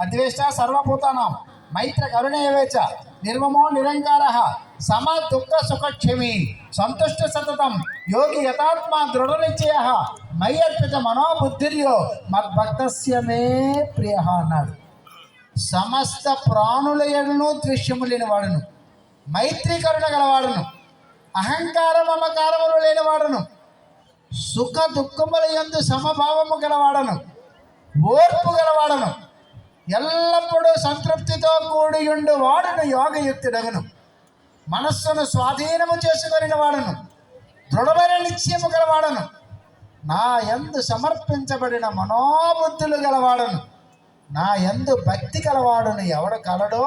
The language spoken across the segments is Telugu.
అద్వేష్ట సర్వభూతానం. మైత్ర కరుణేవేచ నిర్మమో నిరంకార సమ దుఃఖ సుఖక్షమి. సంతుష్ట సతతం యోగి యథాత్మ దృఢ నిశ్చయ. మయ్యర్పిత మనోబుద్ధిర్యో మద్భక్తస్య మే ప్రియ అన్నాడు. సమస్త ప్రాణుల ఎడను ద్వేష్యము లేనివాడును. మైత్రి కరుణ గలవాడును. అహంకార మమకారములు లేనివాడును. సుఖ దుఃఖముల ఎందు సమభావము గలవాడను. ఓర్పు గలవాడను. ఎల్లప్పుడూ సంతృప్తితో కూడి ఉండు వాడును యోగయుక్తుడగను. మనస్సును స్వాధీనము చేసుకొని వాడను. దృఢమైన నిశ్చయము గలవాడను. నా ఎందు సమర్పించబడిన మనోబుద్ధులు గలవాడను. నా ఎందు భక్తి కలవాడును ఎవడు కలడో?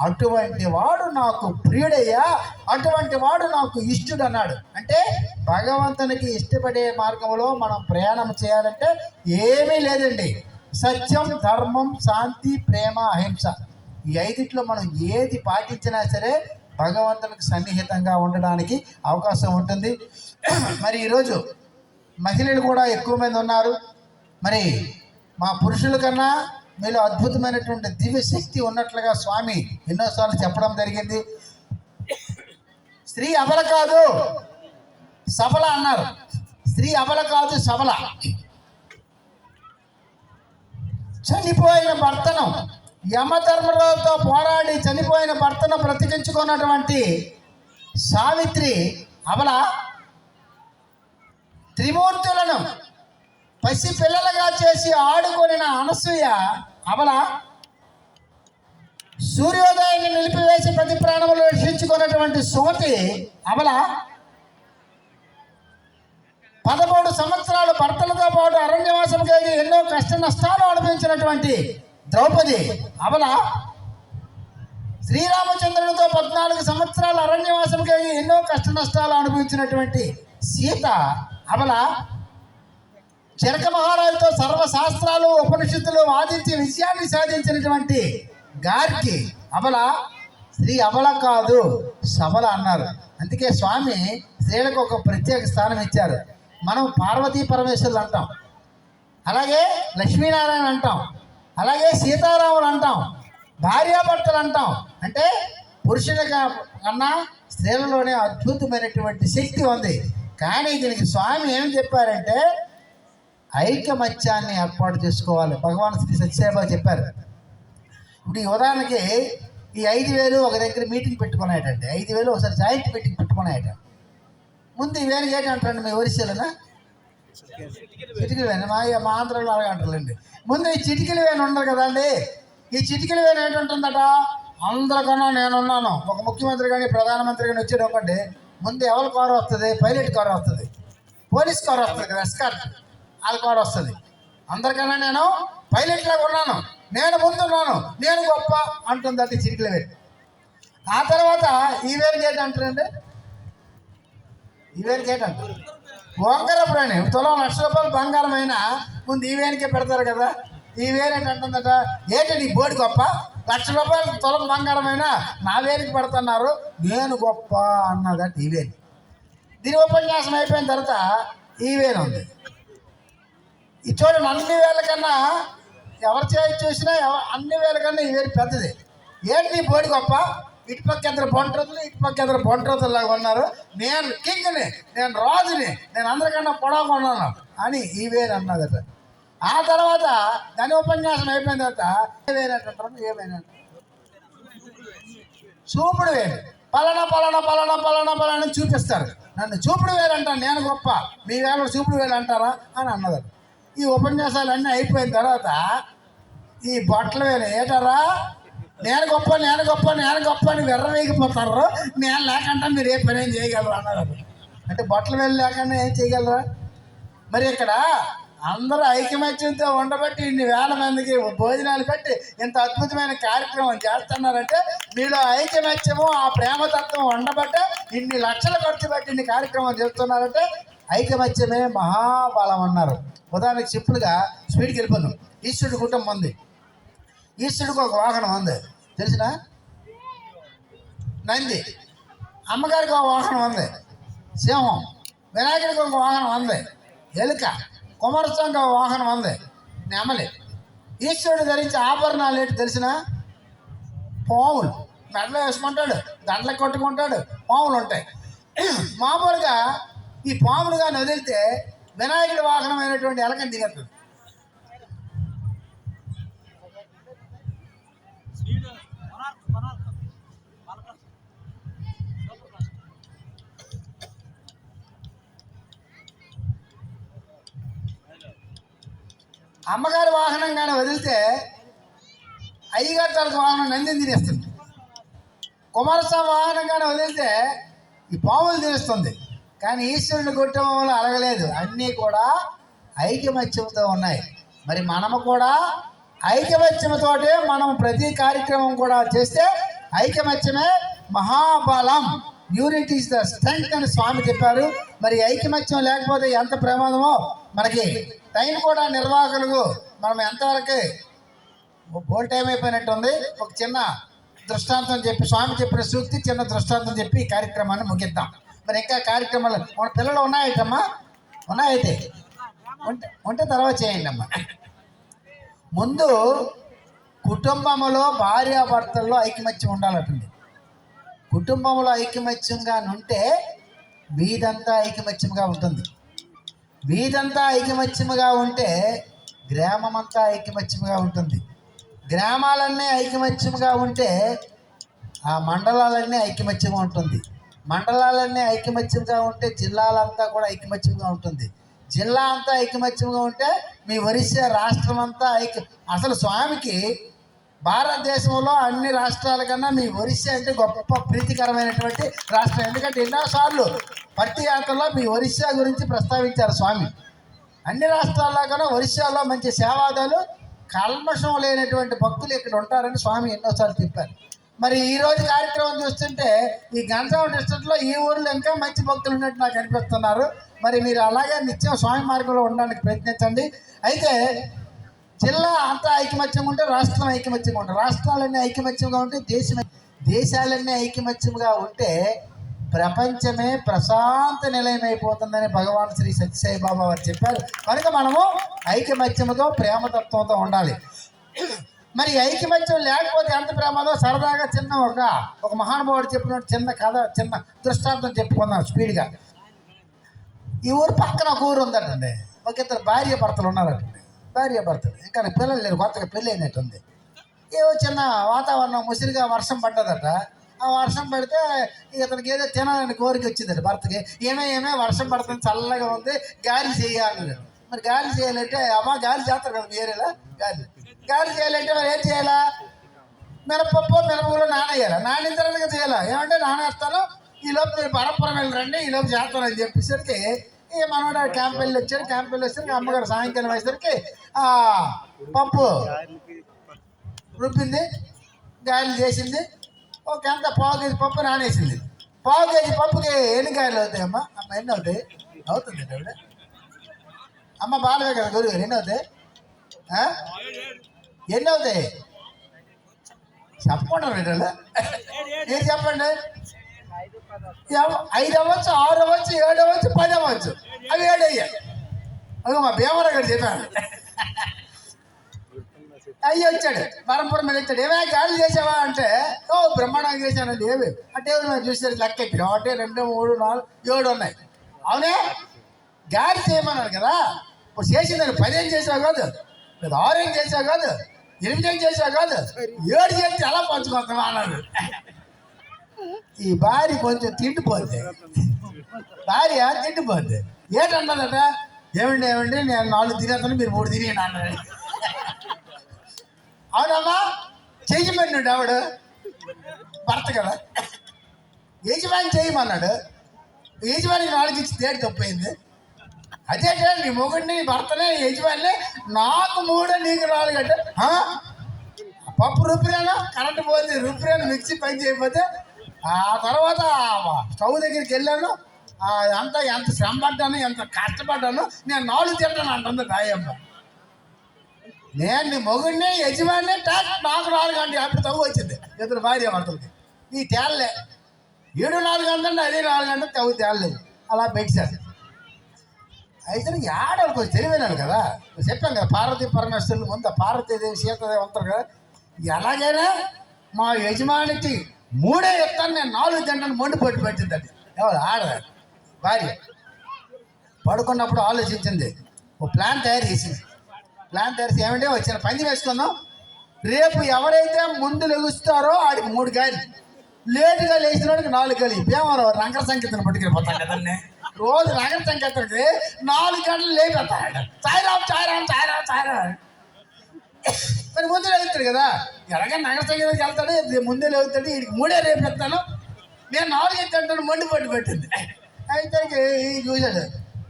అటువంటి వాడు నాకు ప్రియుడయ్యా. అటువంటి వాడు నాకు ఇష్టుడు అన్నాడు అంటే భగవంతునికి ఇష్టపడే మార్గంలో మనం ప్రయాణం చేయాలంటే ఏమీ లేదండి. సత్యం ధర్మం శాంతి ప్రేమ అహింస. ఈ ఐదిట్లో మనం ఏది పాటించినా సరే భగవంతునికి సన్నిహితంగా ఉండడానికి అవకాశం ఉంటుంది. మరి ఈరోజు మహిళలు కూడా ఎక్కువ మంది ఉన్నారు. మరి మా పురుషుల కన్నా మీలో అద్భుతమైనటువంటి దివ్యశక్తి ఉన్నట్లుగా స్వామి ఎన్నోసార్లు చెప్పడం జరిగింది. స్త్రీ అబల కాదు సబల అన్నారు. స్త్రీ అబల కాదు సబల. చనిపోయిన భర్తను యమధర్మరావుతో పోరాడి చనిపోయిన భర్తను బ్రతికించుకున్నటువంటి సావిత్రి అబల త్రిమూర్తులను పసి పిల్లలుగా చేసి ఆడుకొనిన అనసూయ అబల సూర్యోదయాన్ని నిలిపివేసి ప్రతి ప్రాణములు రక్షించుకున్నటువంటి సోతి అబల పదమూడు సంవత్సరాలు భర్తలతో పాటు అరణ్యవాసం కలిగి ఎన్నో కష్ట నష్టాలు అనుభవించినటువంటి ద్రౌపది అబల శ్రీరామచంద్రునితో పద్నాలుగు సంవత్సరాలు అరణ్యవాసం కలిగి ఎన్నో కష్ట నష్టాలు అనుభవించినటువంటి సీత అబల చరక మహారాజుతో సర్వశాస్త్రాలు ఉపనిషత్తులు వాదించి విజయాన్ని సాధించినటువంటి గార్కి అబల శ్రీ అబల కాదు సబల అన్నారు. అందుకే స్వామి స్త్రీలకు ఒక ప్రత్యేక స్థానం ఇచ్చారు. మనం పార్వతీ పరమేశ్వరులు అంటాం. అలాగే లక్ష్మీనారాయణ అంటాం. అలాగే సీతారాములు అంటాం. భార్యాభర్తలు అంటాం. అంటే పురుషుల కన్నా స్త్రీలలోనే అద్భుతమైనటువంటి శక్తి ఉంది. కానీ దీనికి స్వామి ఏం చెప్పారంటే ఐకమత్యాన్ని ఏర్పాటు చేసుకోవాలి. భగవాన్ శ్రీ సత్యసాయిబాబు చెప్పారు. ఇప్పుడు ఈ ఉదాహరణకి ఈ ఐదు వేలు ఒక దగ్గర మీటింగ్ పెట్టుకున్నాయటండి. ఐదు వేలు ఒకసారి జాయింట్ మీటింగ్ పెట్టుకున్నాయట. ముందు ఈ ఏంటంటారండి మీ ఒరిస్సాలోనా? చిటికలు వేను మా మా ఆంధ్రలో అలాగే అంటారులేండి. ముందు ఈ చిటికలు వేను ఉండదు కదండి. ఈ చిటికలు వేను ఏంటంటుందట? అందరికన్నా నేనున్నాను. ఒక ముఖ్యమంత్రి కానీ ప్రధానమంత్రి కానీ వచ్చాడు ఒకటి ముందు ఎవరి కారు వస్తుంది? పైలట్ కారు వస్తుంది. పోలీస్ కారు వస్తుంది కదా ఎస్కార్ వాళ్ళ కారు వస్తుంది. అందరికన్నా నేను పైలట్ లాగా ఉన్నాను. నేను ముందున్నాను నేను గొప్ప అంటుంది ఈ చిటికల వేరు ఆ తర్వాత ఈ వేరు గేట్ అంటారండి? ఈ వేరు ప్రాణి. తులం లక్ష రూపాయలు బంగారమైనా ముందు ఈవేనికే పెడతారు కదా. ఈ అంటుందట? ఏంటి నీ బోడి గొప్ప? లక్ష రూపాయలు తులం బంగారమైనా నా వేలికి పెడుతున్నారు. నేను గొప్ప అన్నదట ఈవేని దీని ఉపన్యాసం అయిపోయిన తర్వాత ఈ ఉంది. ఈ చూడండి అన్ని వేల కన్నా ఎవరి చేయి చూసినా అన్ని వేల కన్నా ఈవేని పెద్దది. ఏంటి నీ బోడి గొప్ప? ఇటు పక్క ఇద్దరు బొంట్రతులు ఇటు పక్క ఇద్దరు బొంట్రతులు లాగా ఉన్నారు. నేను కింగ్ని నేను రాజుని నేను అందరికన్నా పొడవ ఉన్నాను అని ఈ వేరు అన్నదట. ఆ తర్వాత దాని ఉపన్యాసం అయిపోయిన తర్వాత ఏ అంటారు? ఏమైనా చూపుడు వేరు పలానా పలానా పలానా పలానా పలానా చూపిస్తారు. నన్ను చూపుడు వేరు అంటాను నేను గొప్ప. మీ వేళ చూపుడు వేలు అంటారా అని అన్నదట. ఈ ఉపన్యాసాలు అన్నీ అయిపోయిన తర్వాత ఈ బట్టల వేలు ఏటారా? నేను గొప్ప నేను గొప్ప నేను గొప్ప అని వెర్రవేగిపోతారు నేను లేకుండా మీరు ఏ పని ఏం చేయగలరు అన్నారు అంటే బట్టలు వెళ్ళి లేకుండా ఏం చేయగలరా? మరి ఇక్కడ అందరూ ఐకమత్యంతో ఉండబట్టి ఇన్ని వేల మందికి భోజనాలు పెట్టి ఇంత అద్భుతమైన కార్యక్రమం చేస్తున్నారంటే మీలో ఐకమత్యము ఆ ప్రేమతత్వం ఉండబట్టే ఇన్ని లక్షలు ఖర్చు పెట్టి ఇన్ని కార్యక్రమం చేస్తున్నారంటే ఐకమత్యమే మహాబలం అన్నారు. ఉదాహరణకి సింపుల్గా స్పీడ్కి వెళ్ళిపోదాం. ఈశ్వరుడు కుటుంబం ఉంది. ఈశ్వరుడికి ఒక వాహనం ఉంది. తెలిసిన? నంది. అమ్మగారికి ఒక వాహనం ఉంది. సింహం. వినాయకుడికి ఒక వాహనం ఉంది. ఎలుక. కుమారస్వామికి ఒక వాహనం ఉంది. నెమలి. ఈశ్వరుడు ధరించే ఆభరణాలు ఏంటి తెలిసిన? పాములు. మెడలో వేసుకుంటాడు. దండలు కొట్టుకుంటాడు. పాములు ఉంటాయి. మామూలుగా ఈ పాములుగా కానీ వదిలితే వినాయకుడి వాహనమైనటువంటి ఎలకని దిగట్లేదు అమ్మగారి వాహనం కానీ వదిలితే అయ్యగారి తలకు వాహనం నందిని తినేస్తుంది. కుమారస్వామి వాహనం కానీ వదిలితే ఈ పాములు తినేస్తుంది. కానీ ఈశ్వరుని కుటుంబంలో అలగలేదు. అన్నీ కూడా ఐకమత్యంతో ఉన్నాయి. మరి మనము కూడా ఐకమత్యంతోటే మనం ప్రతి కార్యక్రమం కూడా చేస్తే ఐకమత్యమే మహాబలం. యూనిట్ ఈస్ ద స్ట్రెంగ్త్ అని స్వామి చెప్పారు. మరి ఐకమత్యం లేకపోతే ఎంత ప్రమాదమో మనకి టైం కూడా నిర్వాహకులకు మనం ఎంతవరకు బోల్ టైం అయిపోయినట్టుంది. ఒక చిన్న దృష్టాంతం చెప్పి స్వామి చెప్పిన సూక్తి చిన్న దృష్టాంతం చెప్పి ఈ కార్యక్రమాన్ని ముగిద్దాం. మరి ఇంకా కార్యక్రమాలు మన పిల్లలు ఉన్నాయటమ్మా? ఉన్నాయైతే? ఉంటే ఉంటే తర్వాత చేయండి అమ్మా ముందు కుటుంబంలో భార్యాభర్తల్లో ఐకమత్యం ఉండాలటండి. కుటుంబంలో ఐకమత్యంగా ఉంటే మీదంతా ఐకమత్యంగా ఉంటుంది. వీధంతా ఐకమత్యముగా ఉంటే గ్రామమంతా ఐకమత్యముగా ఉంటుంది. గ్రామాలన్నీ ఐకమత్యముగా ఉంటే ఆ మండలాలన్నీ ఐకమత్యంగా ఉంటుంది. మండలాలన్నీ ఐకమత్యంగా ఉంటే జిల్లాలంతా కూడా ఐకమత్యంగా ఉంటుంది. జిల్లా అంతా ఐకమత్యంగా ఉంటే మీ ఒరిస్సా రాష్ట్రం అంతా ఐక అసలు స్వామికి భారతదేశంలో అన్ని రాష్ట్రాల కన్నా మీ ఒరిస్సా అంటే గొప్ప ప్రీతికరమైనటువంటి రాష్ట్రం. ఎందుకంటే ఎన్నోసార్లు పత్తి యాత్రలో మీ ఒరిస్సా గురించి ప్రస్తావించారు స్వామి. అన్ని రాష్ట్రాల్లో కన్నా ఒరిస్సాలో మంచి సేవాదాలు కల్మషం లేనటువంటి భక్తులు ఇక్కడ ఉంటారని స్వామి ఎన్నోసార్లు చెప్పారు. మరి ఈ రోజు కార్యక్రమం చూస్తుంటే ఈ గంజాం డిస్ట్రిక్ట్లో ఈ ఊర్లో ఇంకా మంచి భక్తులు ఉన్నట్టు నాకు అనిపిస్తున్నారు. మరి మీరు అలాగే నిత్యం స్వామి మార్గంలో ఉండడానికి ప్రయత్నించండి. అయితే జిల్లా అంతా ఐకమత్యంగా ఉంటే రాష్ట్రం ఐకమత్యంగా ఉంటుంది. రాష్ట్రాలన్నీ ఐకమత్యంగా ఉంటే దేశం దేశాలన్నీ ఐకమత్యంగా ఉంటే ప్రపంచమే ప్రశాంత నిలయమైపోతుందని భగవాన్ శ్రీ సత్యసాయి బాబా వారు చెప్పారు. కనుక మనము ఐకమత్యముతో ప్రేమతత్వంతో ఉండాలి. మరి ఐకమత్యం లేకపోతే ఎంత ప్రేమదో సరదాగా చిన్న ఒక ఒక మహానుభావుడు చెప్పినట్టు చిన్న కథ చిన్న దృష్టాంతం చెప్పుకుందాం స్పీడ్గా. ఈ ఊరు పక్కన ఒక ఊరు ఉందటండి. ఒక ఇద్దరు భార్య భర్తలు ఉన్నారటండి. భార్య భర్తలు. ఇంకా పిల్లలు లేరు కొత్తగా పెళ్ళి అయినట్టుంది. ఏవో చిన్న వాతావరణం ముసిరిగా వర్షం పడ్డదట. ఆ వర్షం పడితే ఇక ఇతనికి ఏదో తినాలని కోరిక వచ్చిందట భర్తకి. ఏమే ఏమే వర్షం పడుతుంది చల్లగా ఉంది గాలి చేయాలి మరి గాలి చేయాలంటే అమ్మ గాలి చేస్తారు కదా మీ ఏరియాలో? గాలి. గాలి చేయాలంటే మరి ఏం చేయాలా? మినపప్పు మినపగులు నానేయాలి? నానిన తర్వాత చేయాలా? ఏమంటే నానేస్తాను ఈ లోపు మీరు పరపురం వెళ్ళరండి ఈ లోపు చేస్తానని చెప్పేసరికి ఇక మనోడు క్యాంప్ వెళ్ళి వచ్చాడు క్యాంప్ వెళ్ళి వచ్చేసరికి అమ్మగారు సాయంకాలం అయ్యేసరికి ఆ పప్పు రుబ్బింది గాయలు చేసింది ఒక ఎంత పావు కేజీ పప్పు నానేసింది పావు కేజీ పప్పుకి ఎన్ని గాయలు అవుతాయి అమ్మ అమ్మ ఎన్ని అవుతాయి అవుతుంది ఆవిడ అమ్మ బాలవే కదా గురువు గారు ఎన్ని అవుతాయి ఆ? ఎన్ని అవుతాయి చెప్పకుండా వీళ్ళు మీరు చెప్పండి ఎవ- ఐదు అవ్వచ్చు ఆరు అవ్వచ్చు ఏడు అవ్వచ్చు పది అవ్వచ్చు అవి ఏడు అయ్యాయి అదిగో మా భీమరావు గారు చెప్పాను అయ్యి వచ్చాడు. పరంపురం మీద వచ్చాడు. ఏమే గాలి చేసావా అంటే ఓ బ్రహ్మాండంగా చేశానండి. ఏమి? అంటే చూసారు లెక్క ఒకటి రెండు మూడు నాలుగు ఏడు ఉన్నాయి. అవునే? గాలి చేయమన్నాడు కదా. ఇప్పుడు చేసిందని పదిహేను చేసావు కాదు. లేదా ఆరు ఏం చేసావు కాదు. ఎనిమిది ఏం చేసావు కాదు. ఏడు చేస్తే ఎలా పంచుకోగలవా అన్నాడు. ఈ భార్య కొంచెం తిండిపోద్ది. భార్య తిండిపోద్ది. ఏంటన్నదట ఏమండి ఏమండి నేను నాలుగు తినేస్తాను మీరు మూడు తినేయండి అన్నాడు. అవునమ్మా చేయమన్నాడు ఆవిడ భర్త కదా. యజమాని చేయమన్నాడు. యజమాని నాలుగు ఇచ్చి తేడు తప్పైంది? అదే నీ మొగుడిని భర్తనే యజమాని నాకు మూడు నీకు నాలుగు అంటే పప్పు రుబ్బిరాను? కరెంట్ పోతే రుబ్బిరాను? మిక్సీ పని చేయకపోతే ఆ తర్వాత స్టవ్ దగ్గరికి వెళ్ళాను. అంతా ఎంత శ్రమ పడ్డాను ఎంత కష్టపడ్డాను నేను నాలుగు తింటాను అంటుంది రాయమ్మ నేను నీ మొగుడిని యజమాని టాక్ నాకు నాలుగు గంటలు అప్పుడు తవ్వు వచ్చింది. ఇద్దరు భార్య భర్తలకి ఈ తేలలే. ఏడు నాలుగు గంటలు అదే నాలుగు గంటలు తవ్వు తేలలేదు అలా పెట్టారు అయితే ఆడ కొంచెం తెలివైనాను కదా. చెప్పాం కదా పార్వతీ పరమేశ్వరులు ముందు పార్వతీదేవి సీతదేవి ఉంటారు కదా. ఎలాగైనా మా యజమానికి మూడే ఎత్తాను నేను నాలుగు గంటలు మొండి పట్టు పెట్టిందండి. ఎవరు? ఆడదా? భార్య. పడుకున్నప్పుడు ఆలోచించింది. ఓ ప్లాన్ తయారు చేసింది. ప్లాన్ తయారు చేసి ఏమంటే వచ్చిన పంది వేసుకుందాం. రేపు ఎవరైతే ముందు లెగుస్తారో ఆడికి మూడు గాలి. లేటుగా లేచినోడికి నాలుగు గాలి. భీమవరం రంగర సంకేతం పట్టుకెళ్ళిపోతాం కదండి. రోజు రంగర సంకీర్తనకి నాలుగు గంటలు లేపెత్తాడు సాయిరామ్ సాయిరామ్ సాయిరామ్ సాయిరామ్ మరి ముందు లెగుతాడు కదా. ఎలాగే నగర సంగీతానికి వెళ్తాడు ముందే లేవుతాడు వీడికి మూడే రేపు ఎత్తాను నేను నాలుగు ఎత్తాను మండి పట్టు పెట్టింది. అయితే చూశాడు.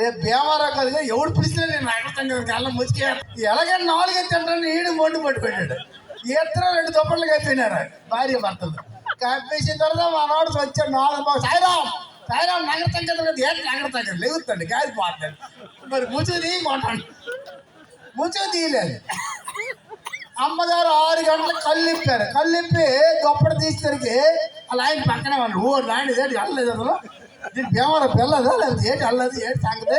రేపు భీమవరం కదా ఎవడు పిలిచినా నేను నగర సంగీతం వెళ్ళం ముచ్చికే ఎలాగైనా నాలుగు ఎత్తాను ఈడు మొండి పట్టు పెట్టాడు. ఇద్దరు రెండు దుప్పట్లు కప్పినారు భార్య భర్తలు. కప్పేసిన తర్వాత నాడు వచ్చాడు నాలుగు బాగా సాయిరామ్ సాయిరామ్ నగర సంగీతం కదా ఏంటి నగర సంగీతం లేవుతాడు గాలి పోతాడు మరి ముచ్చు తీయమంటాడు. ముచ్చు తీయలేదు. అమ్మగారు ఆరు గంటలకు కళ్ళిప్పారు కళ్ళిప్పి గొప్పటి ఇప్పి గొప్పడు తీసేసరికి అలా ఆయన పక్కనే వాళ్ళు ఓ నాయన ఏంటి వెళ్ళలేదు అసలు. దీని భీమవరం పిల్లదా లేదు ఏంటి వెళ్ళలేదు ఏంటి సంగతి?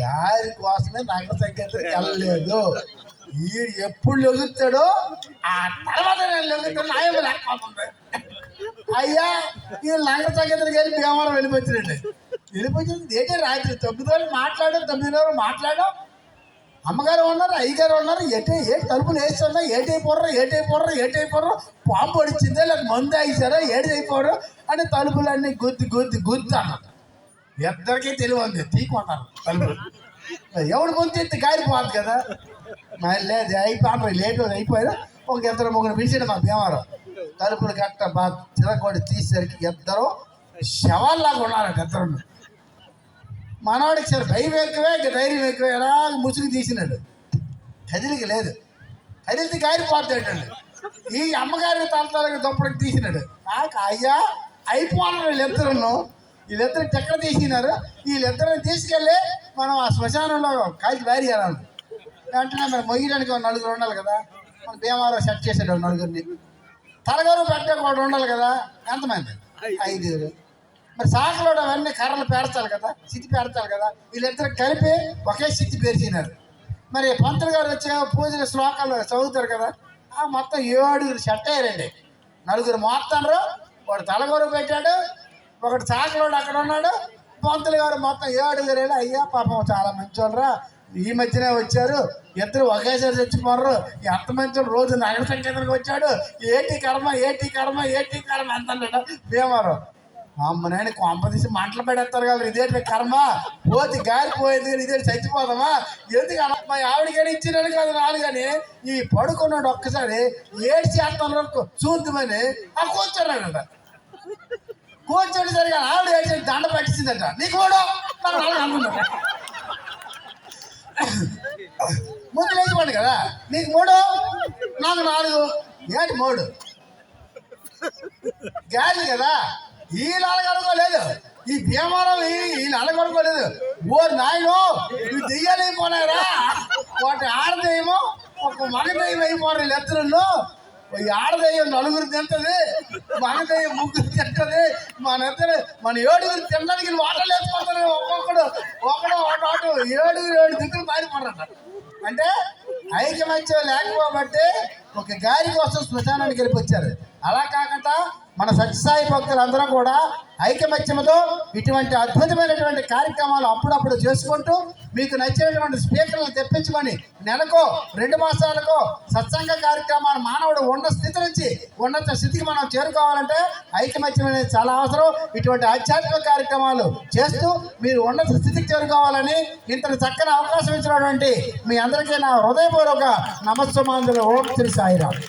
గారి కోసమే నగర సంగతి వెళ్ళలేదు. ఈ ఎప్పుడు లెగుతాడో ఆ తర్వాత నేను లెగుతాను. ఆయన లేకపోతుంది. అయ్యా ఈ లంగ సంగతికి వెళ్ళి భీమవరం వెళ్ళిపోతున్నాడు. వెళ్ళిపోయింది ఏంటి రాత్రి? తొమ్మిది రోజులు మాట్లాడడం తొమ్మిది రోజులు మాట్లాడడం అమ్మగారు ఉన్నారు అయ్యగారు ఉన్నారు ఎటే ఏ తలుపులు వేస్తున్నా ఏటైపోర్రా ఏటైపోర్రా ఏటైపోర్రా పాంపు పడిచిందా లేక మందు వేసారా ఏటైపోరు అని తలుపులన్నీ గుద్ది గుద్ది గుద్ది అన్నారు. ఇద్దరికీ తెలివి ఉంది తీకుంటారు తలుపులు. ఎవడు ముందు ఎత్తి కారిపోదు కదా. మరి లేదు అయిపోయి లేట్ అయిపోయారు ఒక ఇద్దరు ముగ్గురు పిలిచాడు మా భీమవరం. తలుపులు కట్ట బాగా చిరకొడి తీసేసరికి ఇద్దరు శవాల్లాగా ఉన్నారట ఇద్దరు మనవాడికి సరే భయం ఎక్కువే ఇంకా ధైర్యం ఎక్కువే. ఎలా ముసుగు తీసినాడు? కదిలిక లేదు. కదిలితే గారిపోతాడు ఈ అమ్మగారి తలతలకి దుప్పటికి తీసినాడు. నాకు అయ్యా అయిపోను వీళ్ళిద్దరును వీళ్ళిద్దరు ఎక్కడ తీసినారు? వీళ్ళిద్దరిని తీసుకెళ్ళి మనం ఆ శ్మశానంలో కాల్చి వేరి చేయాలి వెంటనే మరి మొయ్యడానికి ఒక నలుగురు ఉండాలి కదా? మన భీమాలో సెట్ చేసాడు నలుగురిని. తలగరు పెట్ట కూడా ఉండాలి కదా? ఎంతమంది? ఐదుగురు. మరి సాకలోడు అవన్నీ కర్రలు పేర్చాలి కదా సిద్ధి పేర్చాలి కదా. వీళ్ళిద్దరు కలిపి ఒకే సిద్ధి పేర్చినారు. మరి పంతులు గారు వచ్చే పూజల శ్లోకాలు చదువుతారు కదా ఆ మొత్తం ఏడుగురు సెట్ అయ్యారండి నలుగురు మోస్తారు వాడు తలగూరు పెట్టాడు ఒకటి సాకలోడు అక్కడ ఉన్నాడు. పంతులు గారు మొత్తం ఏడుగురు వెళ్ళి అయ్యా పాపం చాలా మంచోళ్ళరా ఈ మధ్యనే వచ్చారు ఇద్దరు ఒకేసారి చచ్చిపోరు అంత మంచోడు రోజు నగర సంకేతానికి వచ్చాడు ఏటి కర్మ ఏటి కర్మ ఏటి కర్మ అంత అన్నాడు అమ్మనాయన కొంప తీసి మంటలు పెడేస్తారు కదా ఇదేంటి కర్మ? పోతి గారిపోయింది కానీ ఇదేంటి చచ్చిపోదామా ఎందుకు అలా? మా ఆవిడకైనా ఇచ్చినాడు కదా నాడు కానీ ఈ పడుకున్నాడు ఒక్కసారి ఏడు చేస్తాను చూద్దామని ఆ కూర్చున్నాడంట. కూర్చొని సరిగా ఆవిడ ఏడ్చి దండ పెట్టించిందట నీకు కూడా? నాకు అనుకున్నాడు ముందు లేచిపోండి కదా. నీకు మూడు? నాకు నాలుగు. ఏంటి మూడు? గాలి కదా. ఈ నాలుగు ఈ భీమవరం ఈ నాలుగు అనుకోలేదు నాయను నాయనో ఇవి దెయ్యాలైపోయినారా వాటి ఆడదేమో ఒక మగదయ్యం అయిపోరు వీళ్ళిద్దరులో ఈ ఆడదయ్యం నలుగురు తింటది మగదయ్యం ముగ్గురు తింటది మన ఇద్దరు మన ఏడుగురు తినడానికి వాటర్ వేసుకుంటారు ఒక్కొక్కడు ఒకడు ఒకటి ఏడుగురు ఏడు దిక్కులు పారిపోరట అంటే ఐకమత్యం లేకపోబట్టి ఒక గారి కోసం శ్మశానానికి వెళ్ళిపోచ్చారు. అలా కాకుండా మన సత్యసాయి భక్తులందరం కూడా ఐకమత్యంతో ఇటువంటి అద్భుతమైనటువంటి కార్యక్రమాలు అప్పుడప్పుడు చేసుకుంటూ మీకు నచ్చినటువంటి స్పీకర్లు తెప్పించుకొని నెలకో రెండు మాసాలకో సత్సంగ కార్యక్రమాలు మానవుడు ఉన్న స్థితి నుంచి ఉన్నత స్థితికి మనం చేరుకోవాలంటే ఐకమత్యం అనేది చాలా అవసరం. ఇటువంటి ఆధ్యాత్మిక కార్యక్రమాలు చేస్తూ మీరు ఉన్నత స్థితికి చేరుకోవాలని ఇంత చక్కని అవకాశం ఇచ్చినటువంటి మీ అందరికీ నా హృదయపూర్వక నమస్సుమాంజలు. ఓం శ్రీ సాయిరామ్.